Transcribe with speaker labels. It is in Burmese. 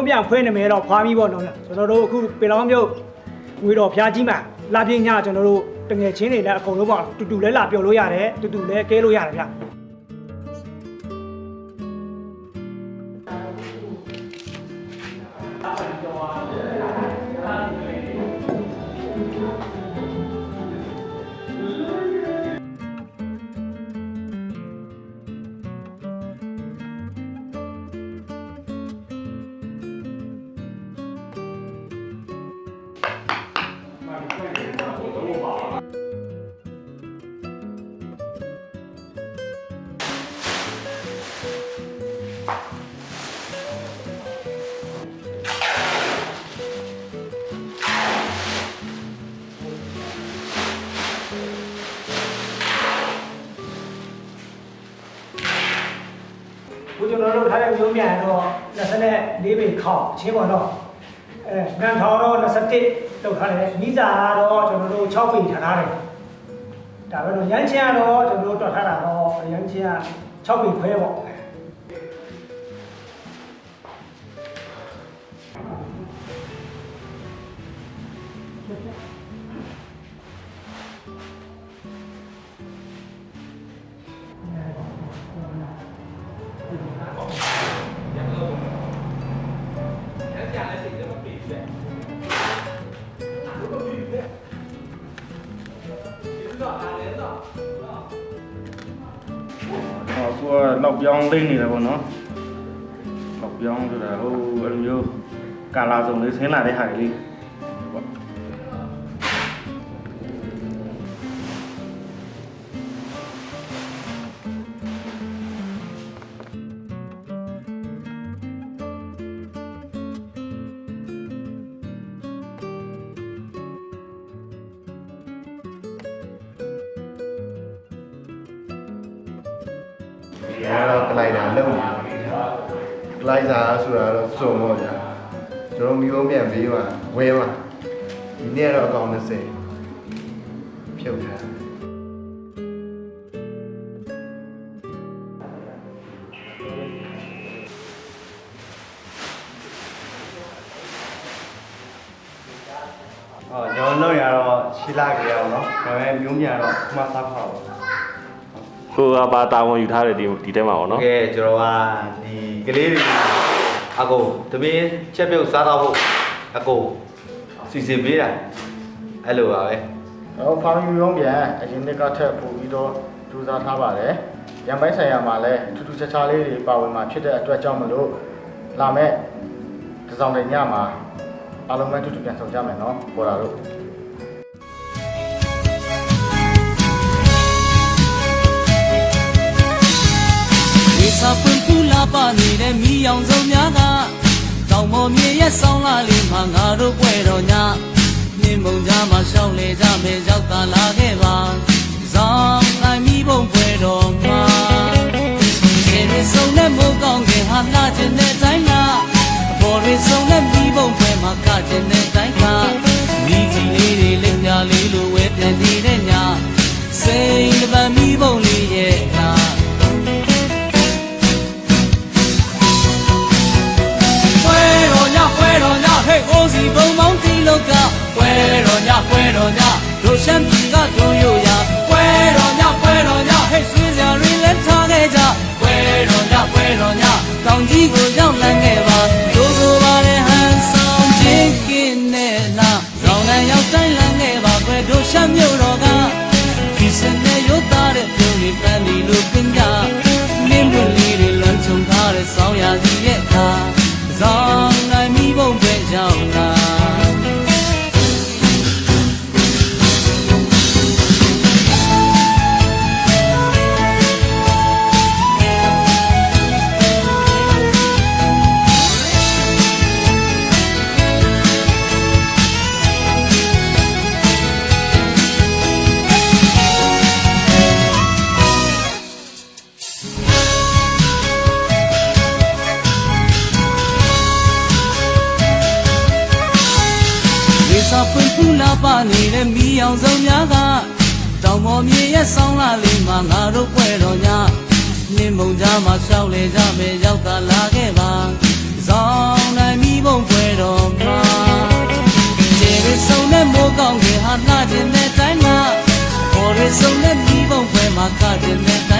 Speaker 1: မိဘပြန်ဖွဲနေမယ်တော့ဖွာပြီးပေါ့နော်ကျွန်တော်တို့အခုပေလောင်းမြို့ငွေတော်ဖျားကြီးမှာလာပြင်းညကျွန်တော်တို့တငယ်ချင်းတွေလည်းအကုန်လုံးပေါ့တူတူလဲလာပြောလို့ရတယ်တူတူလဲကဲလို့ရတယ်ဗျ ခုကျွန်တော်တို့ထားတဲ့မျိုးမြန်တော့24ပေခေါက်ချင်းပေါ့နော်အဲနန်ထောင်တော့21လောက်ထားတယ်မိစာကတော့ကျွန်တော်တို့6ပေထားထားတယ်ဒါပဲတော့ရမ်းချင်းကတော့ကျွန်တော်တို့တွက်ထားတာတော့ရမ်းချင်းက6ပေခွဲပေါ့
Speaker 2: ဟောသူကလောက်ပြောင်းလိမ့်နေတယ်ပေါ့နော်လောက်ပြောင်းဆိုတာဟိုအဲ့လိုမျိုး
Speaker 3: ဒီကတော့ကလိုက်တာလုံးကလိုက်စာဆိုတာတော့စုံတော့ကြာကျွန်တော်မျိုးပြန်ပြီးမှဝဲမှာဒီနေ့ကတော့အကောင့်20ဖြုတ်ထား
Speaker 4: ဟောကျွန်တော်လုပ်ရတော့ရှီလာကြရအောင်နော်ဒါပေမဲ့မျိုးမြန်တော့ခမစားဖောက်
Speaker 5: ကိုကပါတာဝန်ယူထားတယ်ဒီဒီထဲမှာပေါ့နော်
Speaker 4: ကဲကျွန်တော်ကဒီကလေးတွေအကုန်သမီးချက်ပြုတ်စားတော့ဖို့အကုန်စီစဉ်ပေးတာအဲ့လိုပါပဲ
Speaker 6: တော့ဖောင်ယူရောပြန်အရင်နှစ်ကထပ်ပို့ပြီးတော့ကြိုးစားထားပါတယ်ရံပိုင်းဆိုင်ရာမှာလည်းထူးထူးခြားခြားလေးတွေပါဝင်มาဖြစ်တဲ့အတွက်ကြောင့်မလို့လာမဲ့ကစားတဲ့ညမှာအားလုံးပဲထူးထူးပြန်ဆောင်ကြမယ်နော်ပေါ်လာ
Speaker 7: တော့ ပူလာပါနေတဲ့မိအောင်စုံများကတောင်ပေါ်မြေရဲ့ဆောင်းလာလေးမှာငါတို့ပွဲတော်ညနှင်းမုံကြားမှာရှောင်းလေကြမယ်ရောက်တာလာခဲ့ပါဇောင်းနိုင်မိဘုံပွဲတော်မှာခြေရစုံနဲ့မိုးကောင်းခင်ဟာလာခြင်းတဲ့ လောကပွဲတော်ညပွဲတော်ညတို့ရှမ်းပြည်ကတို့ရိုရပွဲတော်ညပွဲတော်ညဟဲ့ဆွေးစရာတွေလည်းထားခဲ့ကြပွဲတော်ညပွဲတော်ညတောင်ကြီးကိုရောက်လန်းခဲ့ပါတို့ကိုပါတဲ့ဟန်ဆောင်ခြင်းကင်းနဲ့လာရောင်နဲ့ရောက်တိုင်းလန်းခဲ့ပါပွဲတို့ရှမ်းမြို့တော်ကဒီစနေရုပ်သားတဲ့ပြုံးလေးပန်းဒီလိုပင်ကြမင်းတို့လေးတွေလွန်ချုံထားတဲ့ဆောင်းရာစီရဲ့ခါ စာပွင့်ဖူးလာပါနေတဲ့မိအောင်ဆုံးများကတောင်မော်မြေရဲ့ဆောင်းလာလေးမှာငါတို့ပွဲတော်ညနှင်းမုံကြားမှာရှောက်လေကြမယ်ရောက်တာလာခဲ့ပါဆောင်းနိုင်မိဘုံပွဲတော်မှာကျေရစုံနဲ့မိုးကောင်းကင်ဟာနှာခြင်းနဲ့တိုင်းမှာပေါ်ရစုံနဲ့မိဘုံပွဲမှာခခြင်းနဲ့တိုင်း